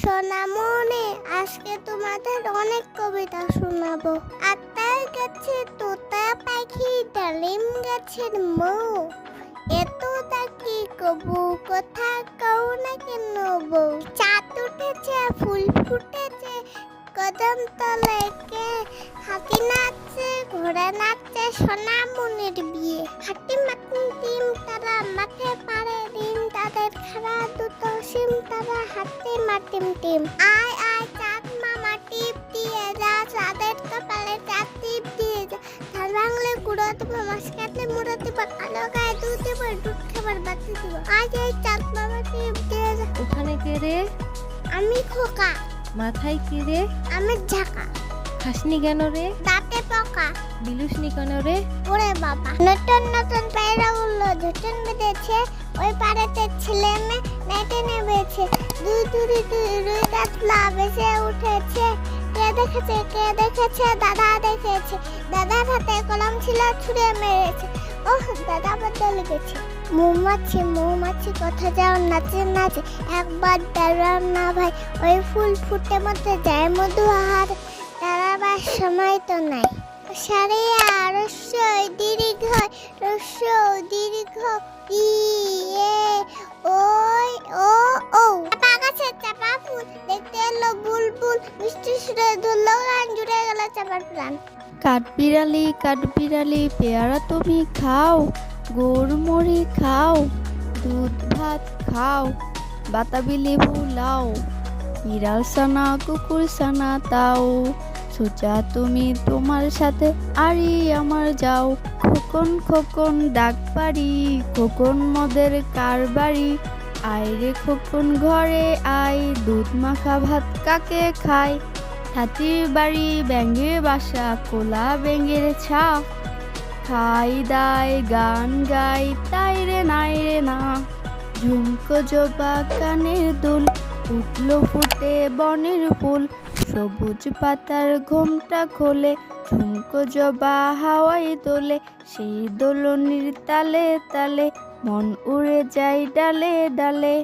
সোনামণি আজকে তোমাদের অনেক কবিতা শোনাবো। আত্মার কাছে তোতা পাখি, ডালিম গাছের মৌ। এত তাকি কবু কথা কও না কেন বউ চাঁদ উঠেছে, ফুল ফুটেছে, কদম তলে কে? হাতি নাচছে, ঘোড়া নাচছে সোনামণির বিয়ে। হাতি মাতিম টিম তারা মাঠে তারা হাতে মাটিম টিম। আয় আয় চাঁদ মামা টিপ দিয়ে যা চাঁদের কপালে চাঁদ টিপ দিয়ে যা। ধান ভাঙলে গুঁড়ো দেবো মাছ কাটলে মুড়ো দেবো কালো গায়ে দুধ দেবো দুধ খাবার বাতি দেবো। আজ এই চাঁদ মামা টিপ দিয়ে যা। ওখানে কে রে? আমি খোকা। মাথায় কি রে? আমি ঝাঁকা। খাসনি কেন রে? দাঁতে পোকা। বিলুসনি কেন রে? ওরে বাবা। নতুন নতুন পায়রাগুলো ঝুটন বেঁধেছে ওই পাড়াতে ছেলে মেয়ে। নেটে নেমেছে। দুই দুই দুই দুই বেসে উঠেছে। কে দেখেছে কে দেখেছে, দাদা দেখেছে। দাদার হাতে কলম ছিল, ছুঁড়ে মেরেছে। ওহ, দাদা বদল গেছে। মৌমাছি মৌমাছি, কথা যাও, নাচে নাচে। একবার দাঁড়াও না ভাই, ওই ফুল ফুটে মধ্যে যায় মধু আহার। দাঁড়াবার সময় তো নাই। সারে রস্যই দীর্ঘ রস্য দীর্ঘ ইয়ে সুরে ধরলো গান জুড়ে গেল চাপার প্রাণ। কাঠবিড়ালি কাঠবিড়ালি পেয়ারা তুমি খাও গোড়মুড়ি খাও, দুধ ভাত খাও, বাতাবি লেবু লাও, বিড়াল সানা, কুকুর সানা তাও, সোজা তুমি তোমার সাথে আরি আমার যাও, খোকন খোকন ডাক পারি খোকন মদের কারবারি আয় রে খোকন ঘরে আয়, দুধ মাখা ভাত কাকে খায় হাতির বাড়ি ব্যাঙের বাসা, কোলা ব্যাঙের ছা খাই দাই, গান গাই, তাই রে নাই রে না। ঝুমকো জবা কানের দুল, উঠল ফুটে বনের ফুল। সবুজ পাতার ঘোমটা খোলে, ঝুমকো জবা হাওয়াই দোলে সেই দোলনির তালে তালে মন উড়ে যায় ডালে ডালে।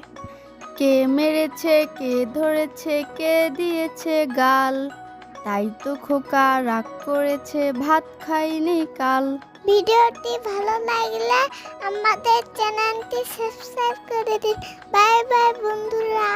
কে মেরেছে, কে ধরেছে, কে দিয়েছে গাল? তাই তো খোকা রাগ করেছে, ভাত খাইনি কাল। ভিডিওটি ভালো লাগলে আমাদের চ্যানেলটি সাবস্ক্রাইব করে দিন। বাই বাই বন্ধুরা।